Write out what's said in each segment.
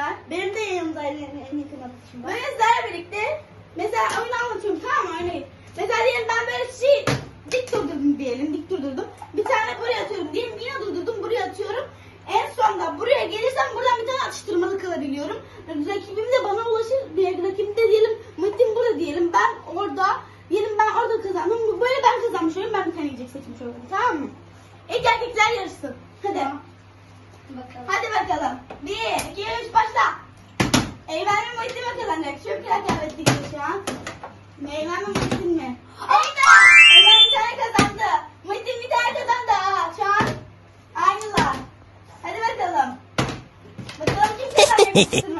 var. Benim de yanımda en, en yakın arkadaşım var. Böyle sizlerle birlikte mesela oyunu anlatıyorum tamam mı örneğin. Mesela diyelim ben böyle şey dik durdurdum diyelim dik durdurdum. Bir tane buraya atıyorum diyelim yine durdurdum buraya atıyorum. En sonunda buraya gelirsem buradan bir tane atıştırmalı kalabiliyorum. Rakibim de bana ulaşır. Diğer rakibim de diyelim Metin burada diyelim. Ben orada diyelim ben orada kazandım. Böyle ben kazanmış oluyorum. Ben bir tane yiyecek seçmiş olurum. Tamam mı? İlk erkekler yarışsın. Hadi. Bakalım. Hadi bakalım. Bir, iki, üç, başla. Eymen mi Muhittin mi kazanacak? Çok rekabetli gidiyor şu an. Eymen mi Muhittin mi? Eymen! Eymen bir tane kazandı. Muhittin bir tane kazandı. Aa, şu an aynılar. Hadi bakalım. Bakalım kim kazanacak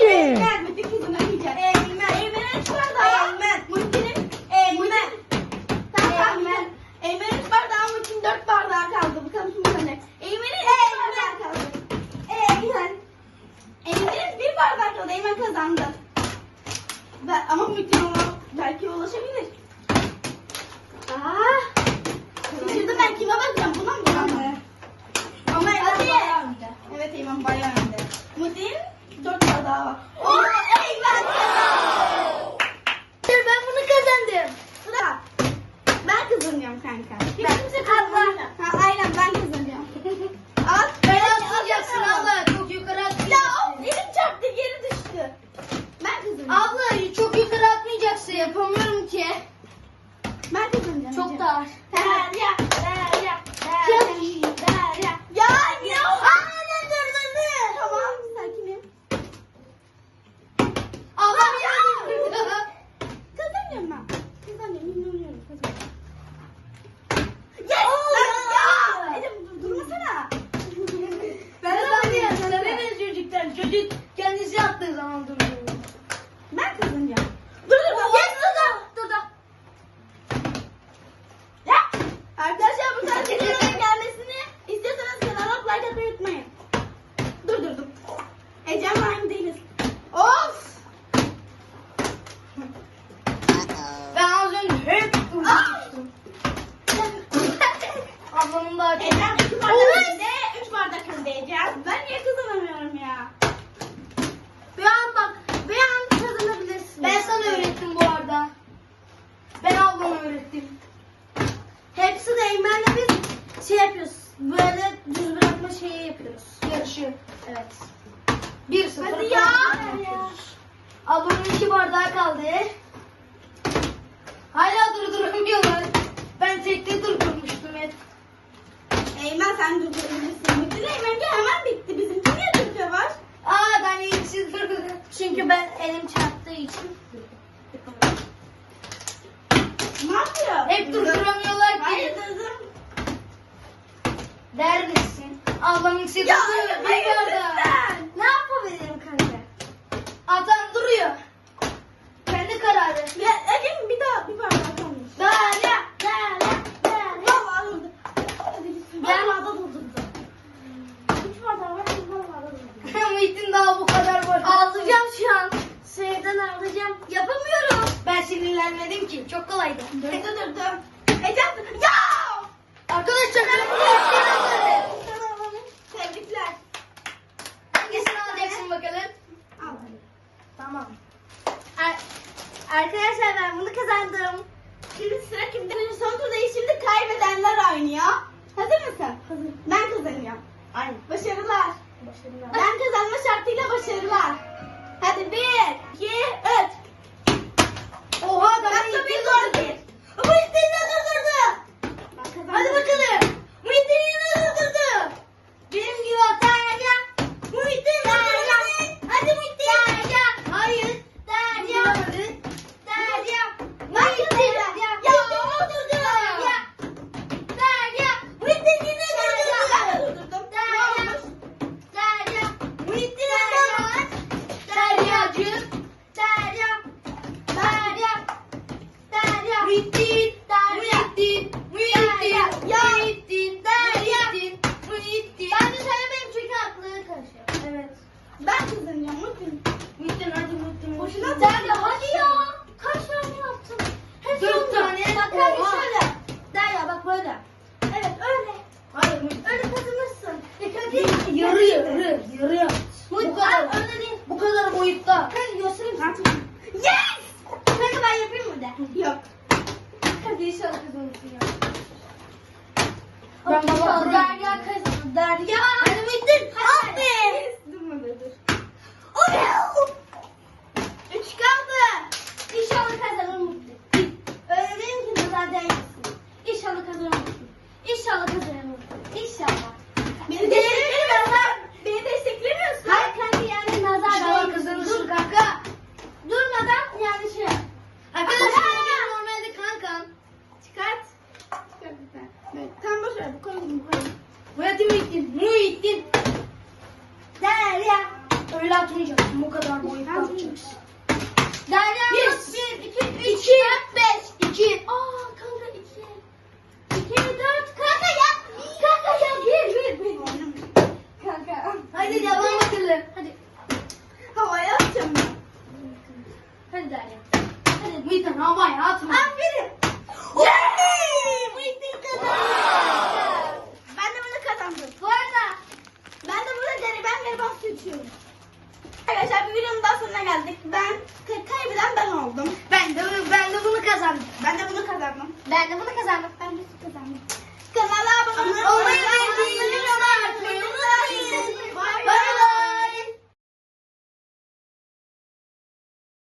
Eymen bayağı önde. Muhittin dört bardağı var. Oo Eymen kazandı. Ben bunu kazandım. Sıra. Ben kazanıyorum kanka. Hiç kimse kazanmıyor. Ha, aynen ben kazanıyorum. Al. Ben al, atlayacaksın al. abla. Çok yukarı Ya atlayacaksın. of, elim çarptı geri düştü. Ben kazanıyorum. Abla çok yukarı atmayacaksın. Yapamıyorum ki. Ben kazanacağım. Çok da ağır. Derya, Derya, Derya, Derya. Ya ne oldu? Aynen durdurdu. Tamam sakinim. Abla Ya. bir Kazanıyorum ben. Dur- durmasana. Ben de Severiz çocuktan. Çocuk kendisi attığı zaman duruyor. Ben kazanacağım. Dur dur dur. Yes durdu. Durdu. Ya! Arkadaşlar bu tarz videoların gelmesini istiyorsanız kanala like atmayı unutmayın. Durdurdum. Ecem aynı değiliz. Of! Ecem 2 bardak önde, 3 bardak önde Ecem. Ben niye kazanamıyorum ya? Bir an bak, bir an kazanabilirsin. Ben sana öğrettim bu arada. Ben ablama öğrettim. Hepsi de Eymen'le biz şey yapıyoruz. Böyle düz bırakma şeyi yapıyoruz. Yarışı. Evet. Bir sıfır. Hadi ya. Ablamın iki bardağı kaldı. Hala durduramıyorlar. Ben tekte durdurmuştum hep. Eymen sen durdurabilirsin. Bütün Eymen'de hemen bitti. Bizimki niye Türkiye var? Aa ben durdurdum. Çünkü ben elim çarptığı için. Ne yapıyor? Hep durduramıyorlar ki. Hayır durdum. Der misin? Sesi Ya bir hayır lütfen. Ne yapabilirim kanka? Atan duruyor. Kendi kararı. Ya Ecem bir daha bir bardak kalmış. Derya, derya, derya. Vallahi durdu. Hadi gitsin. Gel. Vallahi da durdurdu. Üç bardak var. Vallahi da durdurdu. Muhittin daha bu kadar boş. Ağlayacağım şu an. Şeyden ağlayacağım. Yapamıyorum. Ben sinirlenmedim ki. Çok kolaydı. Durdu durdu. Ecem ya! Arkadaşlar. Tebrikler. Hangisini alacaksın bakalım? Al. Tamam. arkadaşlar ben bunu kazandım. Şimdi sıra kimde? Son turdayız. Şimdi kaybedenler oynuyor. Hazır mısın? Hazır. Ben kazanıyorum. Aynen. Başarılar. Başarılar. Ben kazanma şartıyla başarılar. Hadi bir, lan. Sen de hadi ya. Kaç tane yaptın? Hep Dört tane. Bak hadi. Derya bak böyle. Evet öyle. Hayır. Öyle kazanırsın. E, yarı yarı yarı. buraya. Bu koyalım buraya. Buraya değil Muhittin? Muhittin. Derya. Öyle atmayacaksın. Bu kadar boyutta atacaksın. Derya. Bir, bir, iki, üç, dört, beş, iki. Aa,